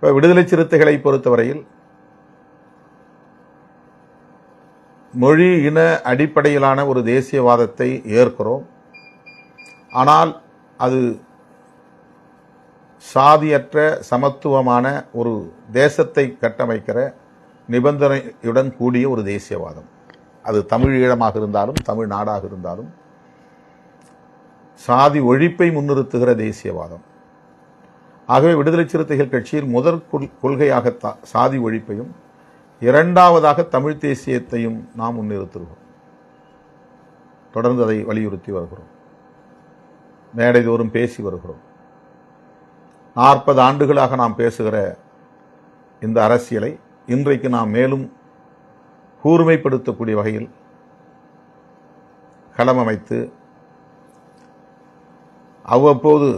இப்போ விடுதலை சிறுத்தைகளை பொறுத்தவரையில் மொழி இன அடிப்படையிலான ஒரு தேசியவாதத்தை ஏற்கிறோம். ஆனால் அது சாதியற்ற சமத்துவமான ஒரு தேசத்தை கட்டமைக்கிற நிபந்தனையுடன் கூடிய ஒரு தேசியவாதம். அது தமிழ் ஈழமாக இருந்தாலும் தமிழ் நாடாக இருந்தாலும் சாதி ஒழிப்பை முன்னிறுத்துகிற தேசியவாதம். ஆகவே விடுதலை சிறுத்தைகள் கட்சியின் முதற் கொள்கையாக சாதி ஒழிப்பையும் இரண்டாவதாக தமிழ் தேசியத்தையும் நாம் முன்னிறுத்துகிறோம் தொடர்ந்து அதை வலியுறுத்தி வருகிறோம். மேடைதோறும் பேசி வருகிறோம். நாற்பது ஆண்டுகளாக நாம் பேசுகிற இந்த அரசியலை இன்றைக்கு நாம் மேலும் கூர்மைப்படுத்தக்கூடிய வகையில் களமமைத்து அவ்வப்போது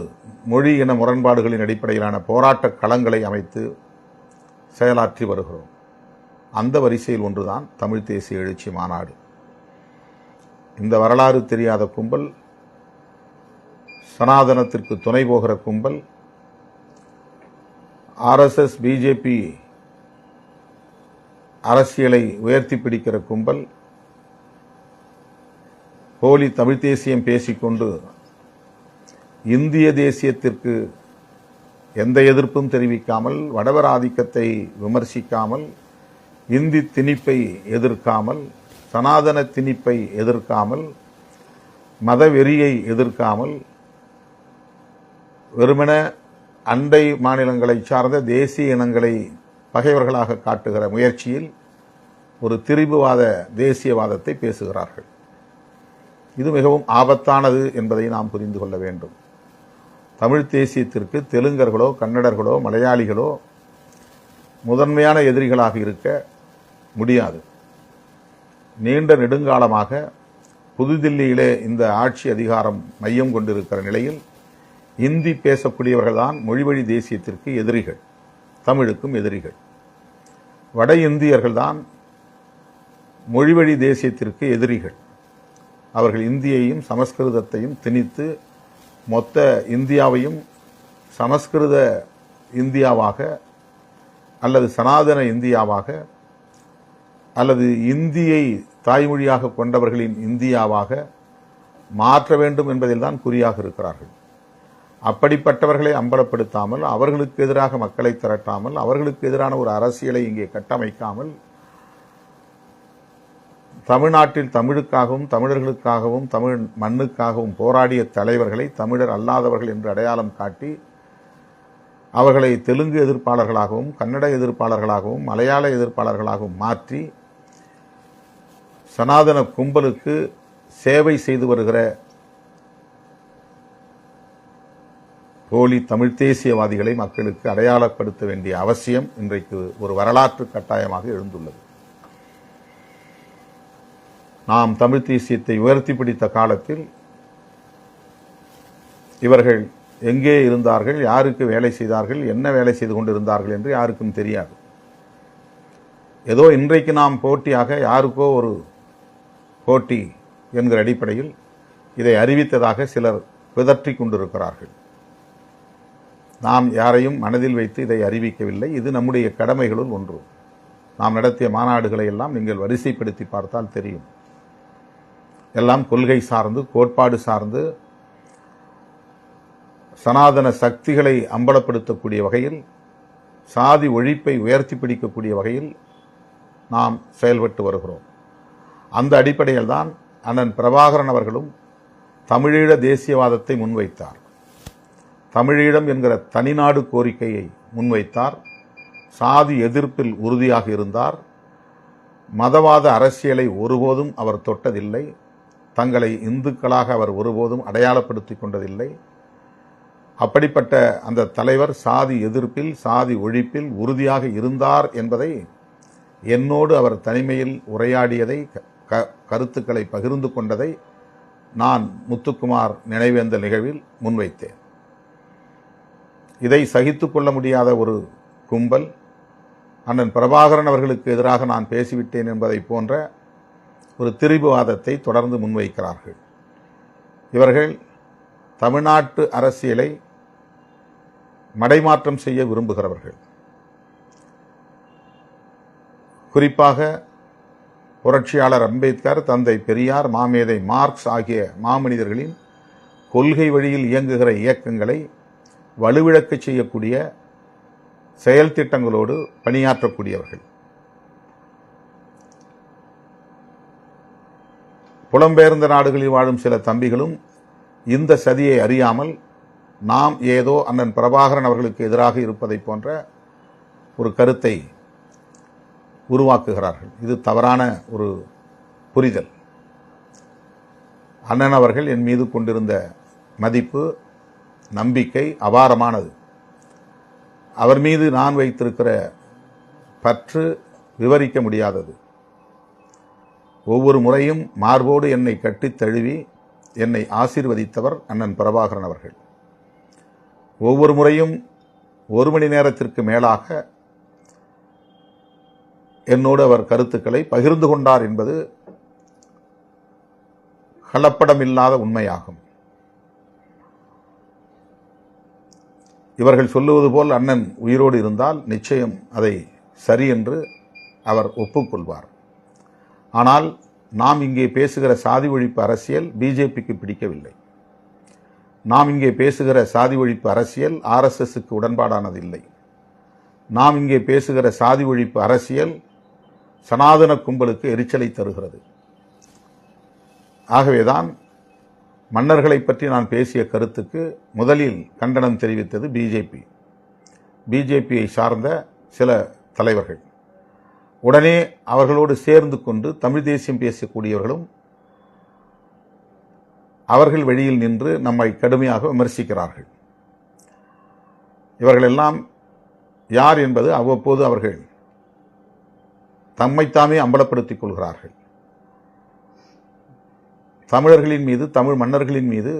மொழி இன முரண்பாடுகளின் அடிப்படையிலான போராட்ட களங்களை அமைத்து செயலாற்றி வருகிறோம். அந்த வரிசையில் ஒன்றுதான் தமிழ் தேசிய எழுச்சி மாநாடு. இந்த வரலாறு தெரியாத கும்பல் சனாதனத்திற்கு துணை போகிற கும்பல் ஆர்எஸ்எஸ் பிஜேபி அரசியலை உயர்த்தி பிடிக்கிற கும்பல் போலி தமிழ் தேசியம் பேசிக்கொண்டு இந்திய தேசியத்திற்கு எந்த எதிர்ப்பும் தெரிவிக்காமல் வடவர் ஆதிக்கத்தை விமர்சிக்காமல் இந்தி திணிப்பை எதிர்க்காமல் சனாதன திணிப்பை எதிர்க்காமல் மதவெறியை எதிர்க்காமல் வெறுமென அண்டை மாநிலங்களை சார்ந்த தேசிய இனங்களை பகைவர்களாக காட்டுகிற முயற்சியில் ஒரு திரிபுவாத தேசியவாதத்தை பேசுகிறார்கள். இது மிகவும் ஆபத்தானது என்பதை நாம் புரிந்து கொள்ள வேண்டும். தமிழ் தேசியத்திற்கு தெலுங்கர்களோ கன்னடர்களோ மலையாளிகளோ முதன்மையான எதிரிகளாக இருக்க முடியாது. நீண்ட நெடுங்காலமாக புதுதில்லியிலே இந்த ஆட்சி அதிகாரம் மையம் கொண்டிருக்கிற நிலையில் இந்தி பேசக்கூடியவர்கள்தான் மொழிவழி தேசியத்திற்கு எதிரிகள் தமிழுக்கும் எதிரிகள். வட இந்தியர்கள்தான் மொழிவழி தேசியத்திற்கு எதிரிகள். அவர்கள் இந்தியையும் சமஸ்கிருதத்தையும் திணித்து மொத்த இந்தியாவையும் சமஸ்கிருத இந்தியாவாக அல்லது சனாதன இந்தியாவாக அல்லது இந்தியை தாய்மொழியாக கொண்டவர்களின் இந்தியாவாக மாற்ற வேண்டும் என்பதில்தான் குறியாக இருக்கிறார்கள். அப்படிப்பட்டவர்களை அம்பலப்படுத்தாமல் அவர்களுக்கு எதிராக மக்களை திரட்டாமல் அவர்களுக்கு எதிரான ஒரு அரசியலை இங்கே கட்டமைக்காமல் தமிழ்நாட்டில் தமிழுக்காகவும் தமிழர்களுக்காகவும் தமிழ் மண்ணுக்காகவும் போராடிய தலைவர்களை தமிழர் அல்லாதவர்கள் என்று அடையாளம் காட்டி அவர்களை தெலுங்கு எதிர்ப்பாளர்களாகவும் கன்னட எதிர்ப்பாளர்களாகவும் மலையாள எதிர்ப்பாளர்களாகவும் மாற்றி சனாதன கும்பலுக்கு சேவை செய்து வருகிற போலி தமிழ் தேசியவாதிகளை மக்களுக்கு அடையாளப்படுத்த வேண்டிய அவசியம் இன்றைக்கு ஒரு வரலாற்று கட்டாயமாக எழுந்துள்ளது. நாம் தமிழ் தேசியத்தை உயர்த்தி பிடித்த காலத்தில் இவர்கள் எங்கே இருந்தார்கள் யாருக்கு வேலை செய்தார்கள் என்ன வேலை செய்து கொண்டிருந்தார்கள் என்று யாருக்கும் தெரியாது. ஏதோ இன்றைக்கு நாம் போட்டியாக யாருக்கோ ஒரு போட்டி என்கிற அடிப்படையில் இதை அறிவித்ததாக சிலர் பிதற்றிக் கொண்டிருக்கிறார்கள். நாம் யாரையும் மனதில் வைத்து இதை அறிவிக்கவில்லை. இது நம்முடைய கடமைகளுள் ஒன்று. நாம் நடத்திய மாநாடுகளை எல்லாம் நீங்கள் வரிசைப்படுத்தி பார்த்தால் தெரியும். எல்லாம் கொள்கை சார்ந்து கோட்பாடு சார்ந்து சனாதன சக்திகளை அம்பலப்படுத்தக்கூடிய வகையில் சாதி ஒழிப்பை உயர்த்தி பிடிக்கக்கூடிய வகையில் நாம் செயல்பட்டு வருகிறோம். அந்த அடிப்படையில் தான் அண்ணன் பிரபாகரன் அவர்களும் தமிழீழ தேசியவாதத்தை முன்வைத்தார். தமிழீழம் என்கிற தனிநாடு கோரிக்கையை முன்வைத்தார். சாதி எதிர்ப்பில் உறுதியாக இருந்தார். மதவாத அரசியலை ஒருபோதும் அவர் தொட்டதில்லை. தங்களை இந்துக்களாக அவர் ஒருபோதும் அடையாளப்படுத்திக் கொண்டதில்லை. அப்படிப்பட்ட அந்த தலைவர் சாதி எதிர்ப்பில் சாதி ஒழிப்பில் உறுதியாக இருந்தார் என்பதை என்னோடு அவர் தனிமையில் உரையாடியதை க- க- கருத்துக்களை பகிர்ந்து கொண்டதை நான் முத்துக்குமார் நினைவேந்த நிகழ்வில் முன்வைத்தேன். இதை சகித்து கொள்ள முடியாத ஒரு கும்பல் அண்ணன் பிரபாகரன் அவர்களுக்கு எதிராக நான் பேசிவிட்டேன் என்பதை போன்ற ஒரு திரிபுவாதத்தை தொடர்ந்து முன்வைக்கிறார்கள். இவர்கள் தமிழ்நாட்டு அரசியலை மடைமாற்றம் செய்ய விரும்புகிறவர்கள். குறிப்பாக புரட்சியாளர் அம்பேத்கர் தந்தை பெரியார் மாமேதை மார்க்ஸ் ஆகிய மாமனிதர்களின் கொள்கை வழியில் இயங்குகிற இயக்கங்களை வலுவிழக்கச் செய்யக்கூடிய செயல்திட்டங்களோடு பணியாற்றக்கூடியவர்கள். புலம்பெயர்ந்த நாடுகளில் வாழும் சில தம்பிகளும் இந்த சதியை அறியாமல் நாம் ஏதோ அண்ணன் பிரபாகரன் அவர்களுக்கு எதிராக இருப்பதை போன்ற ஒரு கருத்தை உருவாக்குகிறார்கள். இது தவறான ஒரு புரிதல். அண்ணன் அவர்கள் என் மீது கொண்டிருந்த மதிப்பு நம்பிக்கை அபாரமானது. அவர் மீது நான் வைத்திருக்கிற பற்று விவரிக்க முடியாதது. ஒவ்வொரு முறையும் மார்போடு என்னை கட்டித் தழுவி என்னை ஆசீர்வதித்தவர் அண்ணன் பிரபாகரன் அவர்கள். ஒவ்வொரு முறையும் ஒரு மணி நேரத்திற்கு மேலாக என்னோடு அவர் கருத்துக்களை பகிர்ந்து கொண்டார் என்பது கலப்படமில்லாத உண்மையாகும். இவர்கள் சொல்லுவது போல் அண்ணன் உயிரோடு இருந்தால் நிச்சயம் அதை சரி என்று அவர் ஒப்புக்கொள்வார். ஆனால் நாம் இங்கே பேசுகிற சாதி ஒழிப்பு அரசியல் பிஜேபிக்கு பிடிக்கவில்லை. நாம் இங்கே பேசுகிற சாதி ஒழிப்பு அரசியல் ஆர்எஸ்எஸ்க்கு உடன்பாடானதில்லை. நாம் இங்கே பேசுகிற சாதி ஒழிப்பு அரசியல் சனாதன கும்பலுக்கு எரிச்சலை தருகிறது. ஆகவேதான் மன்னர்களை பற்றி நான் பேசிய கருத்துக்கு முதலில் கண்டனம் தெரிவித்தது பிஜேபி. பிஜேபியை சார்ந்த சில தலைவர்கள். உடனே அவர்களோடு சேர்ந்து கொண்டு தமிழ் தேசியம் பேசக்கூடியவர்களும் அவர்கள் வழியில் நின்று நம்மை கடுமையாக விமர்சிக்கிறார்கள். இவர்களெல்லாம் யார் என்பது அவ்வப்போது அவர்கள் தம்மைத்தாமே அம்பலப்படுத்திக் கொள்கிறார்கள். தமிழர்களின் மீது தமிழ் மன்னர்களின் மீது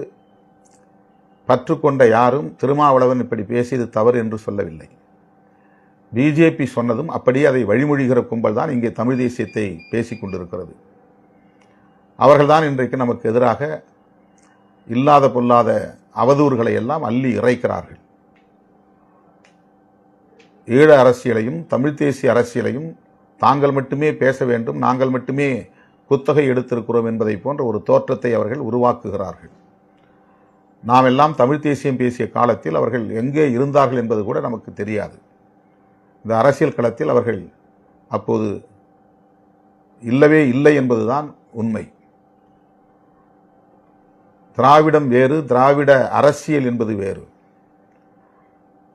பற்று கொண்ட யாரும் திருமாவளவன் இப்படி பேசியது தவறு என்று சொல்லவில்லை. பிஜேபி சொன்னதும் அப்படியே அதை வழிமொழிகிற கும்பல் தான் இங்கே தமிழ் தேசியத்தை பேசிக் கொண்டிருக்கிறது. அவர்கள்தான் இன்றைக்கு நமக்கு எதிராக இல்லாத பொல்லாத அவதூறுகளை எல்லாம் அள்ளி இறைக்கிறார்கள். ஈழ அரசியலையும் தமிழ் தேசிய அரசியலையும் தாங்கள் மட்டுமே பேச வேண்டும் நாங்கள் மட்டுமே குத்தகை எடுத்திருக்கிறோம் என்பதை போன்ற ஒரு தோற்றத்தை அவர்கள் உருவாக்குகிறார்கள். நாம் எல்லாம் தமிழ் தேசியம் பேசிய காலத்தில் அவர்கள் எங்கே இருந்தார்கள் என்பது கூட நமக்கு தெரியாது. இந்த அரசியல் களத்தில் அவர்கள் அப்போது இல்லவே இல்லை என்பதுதான் உண்மை. திராவிடம் வேறு திராவிட அரசியல் என்பது வேறு.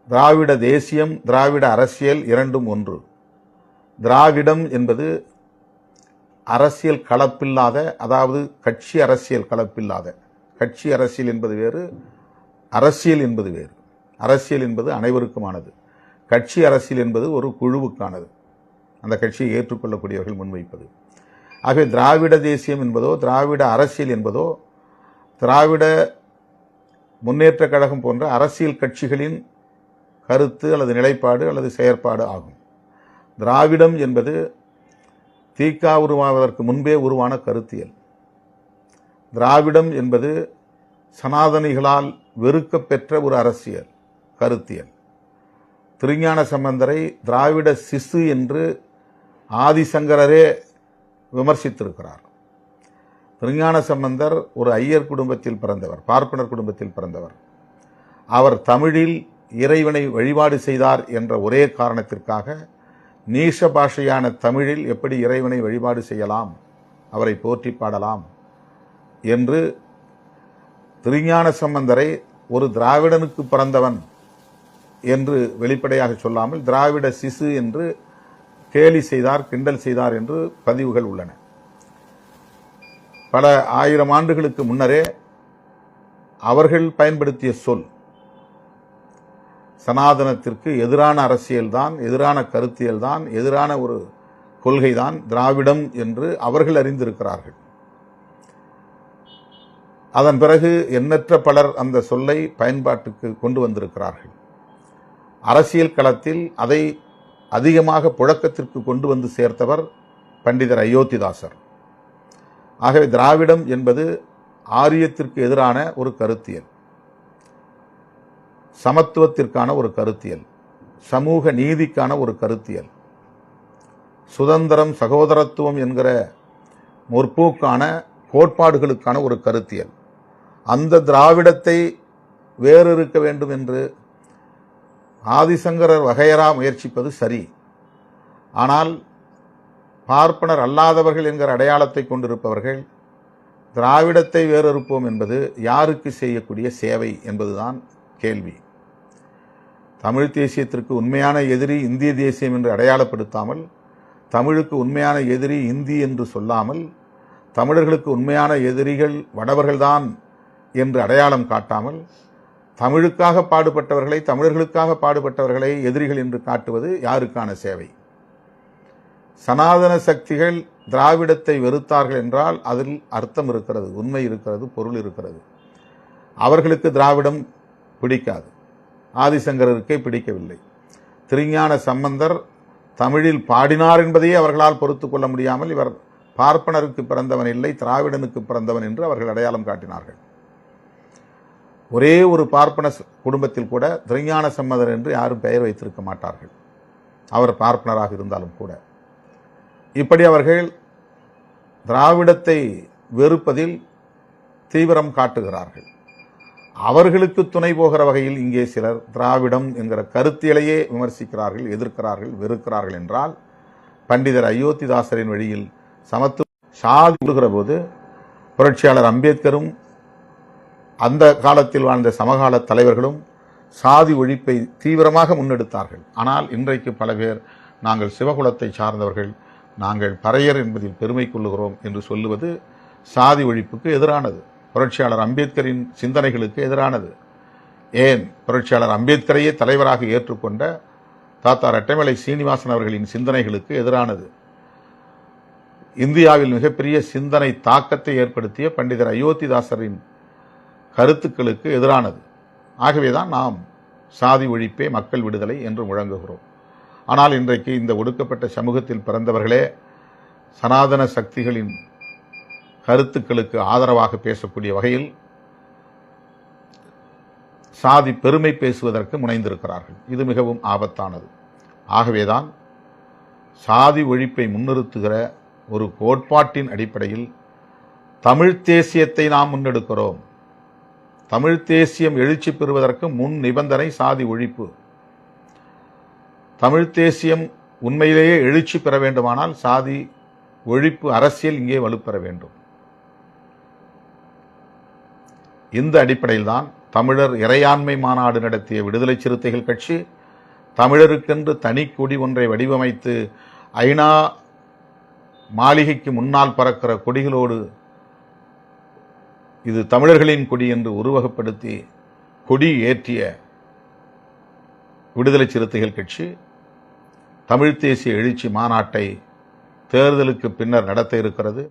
திராவிட தேசியம் திராவிட அரசியல் இரண்டும் ஒன்று. திராவிடம் என்பது அரசியல் கலப்பில்லாத அதாவது கட்சி அரசியல் கலப்பில்லாத கட்சி அரசியல் என்பது வேறு அரசியல் என்பது வேறு. அரசியல் என்பது அனைவருக்குமானது. கட்சி அரசியல் என்பது ஒரு குழுவுக்கானது. அந்த கட்சியை ஏற்றுக்கொள்ளக்கூடியவர்கள் முன்வைப்பது. ஆகவே திராவிட தேசியம் என்பதோ திராவிட அரசியல் என்பதோ திராவிட முன்னேற்ற கழகம் போன்ற அரசியல் கட்சிகளின் கருத்து அல்லது நிலைப்பாடு அல்லது செயற்பாடு ஆகும். திராவிடம் என்பது தீக்கா உருவாவதற்கு முன்பே உருவான கருத்தியல். திராவிடம் என்பது சனாதனிகளால் வெறுக்கப்பெற்ற ஒரு அரசியல் கருத்தியல். திருஞான சம்பந்தரை திராவிட சிசு என்று ஆதிசங்கரரே விமர்சித்திருக்கிறார். திருஞான சம்பந்தர் ஒரு ஐயர் குடும்பத்தில் பிறந்தவர் பார்ப்பனர் குடும்பத்தில் பிறந்தவர். அவர் தமிழில் இறைவனை வழிபாடு செய்தார் என்ற ஒரே காரணத்திற்காக நீச பாஷையான தமிழில் எப்படி இறைவனை வழிபாடு செய்யலாம் அவரை போற்றி பாடலாம் என்று திருஞான சம்பந்தரை ஒரு திராவிடனுக்கு பிறந்தவன் என்று வெளிப்படையாக சொல்லாமல் திராவிட சிசு என்று கேலி செய்தார் கிண்டல் செய்தார் என்று பதிவுகள் உள்ளன. பல ஆயிரம் ஆண்டுகளுக்கு முன்னரே அவர்கள் பயன்படுத்திய சொல் சனாதனத்திற்கு எதிரான அரசியல்தான் எதிரான கருத்தியல்தான் எதிரான ஒரு கொள்கைதான் திராவிடம் என்று அவர்கள் அறிந்திருக்கிறார்கள். அதன் பிறகு எண்ணற்ற பலர் அந்த சொல்லை பயன்பாட்டுக்கு கொண்டு வந்திருக்கிறார்கள். அரசியல் களத்தில் அதை அதிகமாக புழக்கத்திற்கு கொண்டு வந்து சேர்த்தவர் பண்டிதர் அயோத்திதாசர். ஆகவே திராவிடம் என்பது ஆரியத்திற்கு எதிரான ஒரு கருத்தியல். சமத்துவத்திற்கான ஒரு கருத்தியல். சமூக நீதிக்கான ஒரு கருத்தியல். சுதந்திரம் சகோதரத்துவம் என்கிற முற்போக்கான கோட்பாடுகளுக்கான ஒரு கருத்தியல். அந்த திராவிடத்தை வேறு இருக்க வேண்டும் என்று ஆதிசங்கரர் வகையரா முயற்சிப்பது சரி. ஆனால் பார்ப்பனர் அல்லாதவர்கள் என்கிற அடையாளத்தை கொண்டிருப்பவர்கள் திராவிடத்தை வேறறுப்போம் என்பது யாருக்கு செய்யக்கூடிய சேவை என்பதுதான் கேள்வி. தமிழ் தேசியத்திற்கு உண்மையான எதிரி இந்திய தேசியம் என்று அடையாளப்படுத்தாமல் தமிழுக்கு உண்மையான எதிரி இந்தி என்று சொல்லாமல் தமிழர்களுக்கு உண்மையான எதிரிகள் வடவர்கள்தான் என்று அடையாளம் காட்டாமல் தமிழுக்காக பாடுபட்டவர்களை தமிழர்களுக்காக பாடுபட்டவர்களை எதிரிகள் என்று காட்டுவது யாருக்கான சேவை? சனாதன சக்திகள் திராவிடத்தை வெறுத்தார்கள் என்றால் அதில் அர்த்தம் இருக்கிறது உண்மை இருக்கிறது பொருள் இருக்கிறது. அவர்களுக்கு திராவிடம் பிடிக்காது. ஆதிசங்கரருக்கே பிடிக்கவில்லை. திருஞான சம்பந்தர் தமிழில் பாடினார் என்பதையே அவர்களால் பொறுத்து கொள்ள முடியாமல் இவர் பார்ப்பனருக்கு பிறந்தவன் இல்லை திராவிடனுக்கு பிறந்தவன் என்று அவர்கள் அடையாளம் காட்டினார்கள். ஒரே ஒரு பார்ப்பன குடும்பத்தில் கூட திருஞான சம்மதர் என்று யாரும் பெயர் வைத்திருக்க மாட்டார்கள். அவர் பார்ப்பனராக இருந்தாலும் கூட. இப்படி அவர்கள் திராவிடத்தை வெறுப்பதில் தீவிரம் காட்டுகிறார்கள். அவர்களுக்கு துணை போகிற வகையில் இங்கே சிலர் திராவிடம் என்கிற கருத்தியலையே விமர்சிக்கிறார்கள் எதிர்க்கிறார்கள் வெறுக்கிறார்கள் என்றால் பண்டிதர் அயோத்திதாசரின் வழியில் சமத்துவ சாதி போது புரட்சியாளர் அம்பேத்கரும் அந்த காலத்தில் வாழ்ந்த சமகால தலைவர்களும் சாதி ஒழிப்பை தீவிரமாக முன்னெடுத்தார்கள். ஆனால் இன்றைக்கு பல பேர் நாங்கள் சிவகுலத்தை சார்ந்தவர்கள் நாங்கள் பறையர் என்பதில் பெருமை கொள்ளுகிறோம் என்று சொல்லுவது சாதி ஒழிப்புக்கு எதிரானது. புரட்சியாளர் அம்பேத்கரின் சிந்தனைகளுக்கு எதிரானது. ஏன்? புரட்சியாளர் அம்பேத்கரையே தலைவராக ஏற்றுக்கொண்ட தாத்தா ரெட்டமலை சீனிவாசன் அவர்களின் சிந்தனைகளுக்கு எதிரானது. இந்தியாவில் மிகப்பெரிய சிந்தனை தாக்கத்தை ஏற்படுத்திய பண்டிதர் அயோத்திதாசரின் கருத்துக்களுக்கு எதிரானது. ஆகவேதான் நாம் சாதி ஒழிப்பே மக்கள் விடுதலை என்று முழங்குகிறோம். ஆனால் இன்றைக்கு இந்த ஒடுக்கப்பட்ட சமூகத்தில் பிறந்தவர்களே சனாதன சக்திகளின் கருத்துக்களுக்கு ஆதரவாக பேசக்கூடிய வகையில் சாதி பெருமை பேசுவதற்கு முனைந்திருக்கிறார்கள். இது மிகவும் ஆபத்தானது. ஆகவேதான் சாதி ஒழிப்பை முன்னிறுத்துகிற ஒரு கோட்பாட்டின் அடிப்படையில் தமிழ் தேசியத்தை நாம் முன்னெடுக்கிறோம். தமிழ் தேசியம் எழுச்சி பெறுவதற்கு முன் நிபந்தனை சாதி ஒழிப்பு. தமிழ் தேசியம் உண்மையிலேயே எழுச்சி பெற வேண்டுமானால் சாதி ஒழிப்பு அரசியல் இங்கே வலுப்பெற வேண்டும். இந்த அடிப்படையில் தான் தமிழர் இறையாண்மை மாநாடு நடத்திய விடுதலை சிறுத்தைகள் கட்சி தமிழருக்கென்று தனி கொடி ஒன்றை வடிவமைத்து ஐநா மாளிகைக்கு முன்னால் பறக்கிற கொடிகளோடு இது தமிழர்களின் கொடி என்று உருவகப்படுத்தி கொடி ஏற்றிய விடுதலை சிறுத்தைகள் கட்சி தமிழ் தேசிய எழுச்சி மாநாட்டை தேர்தலுக்கு பின்னர் நடத்த இருக்கிறது.